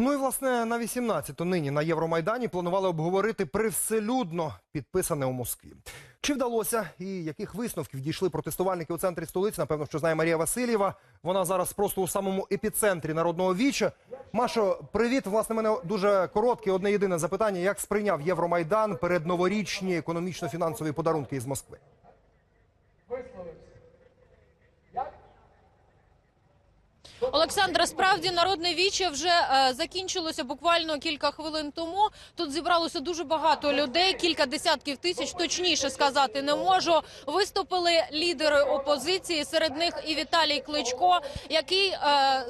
Ну і власне на 18-ту нині на Євромайдані планували обговорити привселюдно підписане у Москві. Чи вдалося і яких висновків дійшли протестувальники у центрі столиці? Напевно, що знає Марія Васильєва. Вона зараз просто у самому епіцентрі народного віча. Машо, привіт. Власне, мене дуже коротке, одне єдине запитання: як сприйняв Євромайдан перед новорічні економічно-фінансові подарунки із Москви? Олександра, справді народне віче вже е, закінчилося буквально кілька хвилин тому. Тут зібралося дуже багато людей, кілька десятків тисяч, точніше сказати не можу. Виступили лідери опозиції. Серед них і Віталій Кличко, який е,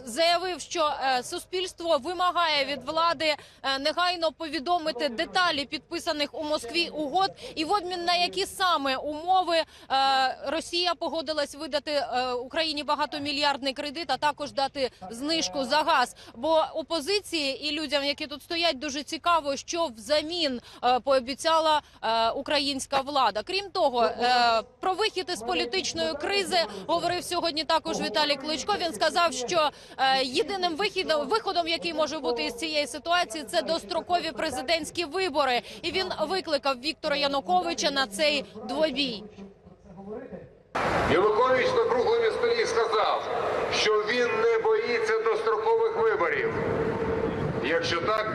заявив, що е, суспільство вимагає від влади е, негайно повідомити деталі підписаних у Москві угод, і в обмін на які саме умови е, Росія погодилась видати е, Україні багатомільярдний кредит, а також дати знижку за газ. Бо опозиції і людям, які тут стоять, дуже цікаво, що взамін е, пообіцяла е, українська влада. Крім того, е, про вихід із політичної кризи говорив сьогодні також Віталій Кличко. Він сказав, що єдиним вихідом виходом, який може бути із цієї ситуації, це дострокові президентські вибори. І він викликав Віктора Януковича на цей двобій. Янукович на круглому столі сказав, що він не боїться дострокових виборів. Якщо так,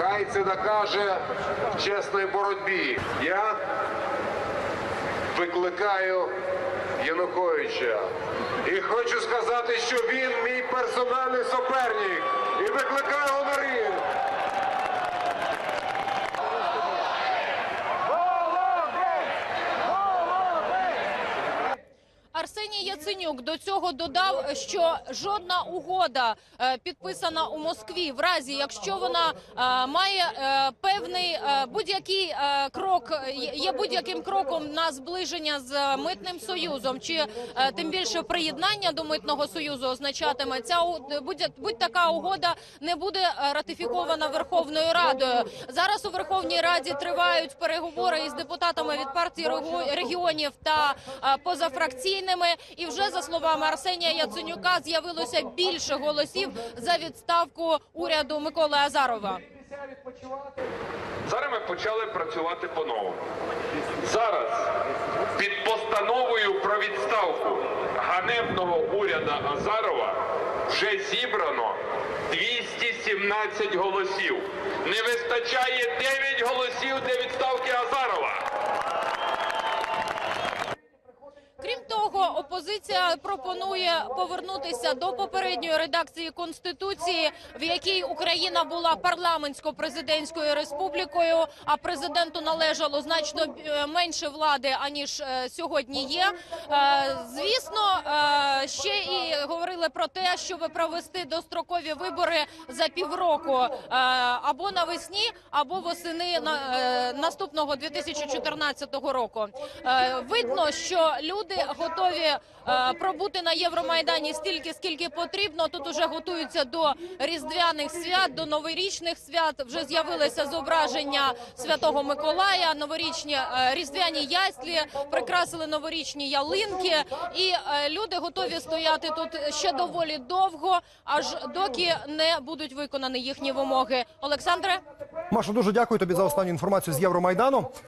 хай це докаже в чесній боротьбі. Я викликаю Януковича. І хочу сказати, що він мій персональний суперник. І викликаю його на ринг. Арсеній Яценюк до цього додав, що жодна угода е, підписана у Москві, в разі якщо вона е, має е, певний будь-який крок, є- будь-яким кроком на зближення з митним союзом, чи тим більше приєднання до митного союзу означатиме ця будь- будь-така угода не буде ратифікована Верховною Радою. Зараз у Верховній Раді тривають переговори із депутатами від партії регіонів та позафракційними. І вже за словами Арсенія Яценюка з'явилося більше голосів за відставку уряду Миколи Азарова. Зараз ми почали працювати по-новому. Зараз під постановою про відставку ганебного уряду Азарова вже зібрано 217 голосів. Не вистачає 9 голосів для відставки Азарова. Крім того, опозиція пропонує повернутися до попередньої редакції конституції, в якій Україна була парламентсько-президентською республікою, а президенту належало значно е, менше влади аніж е, сьогодні є. Е, Звісно, ще і говорили про те, щоб провести дострокові вибори за півроку або навесні, або восени на- наступного 2014 року. Видно, що люди готові пробути на Євромайдані стільки, скільки потрібно. Тут уже готуються до різдвяних свят, до новорічних свят. Вже з'явилися зображення Святого Миколая, новорічні е, різдвяні яслі, прикрасили новорічні ялинки, і е, люди готові стояти тут ще доволі довго, аж доки не будуть виконані їхні вимоги. Олександре. Машо, дуже дякую тобі за останню інформацію з Євромайдану.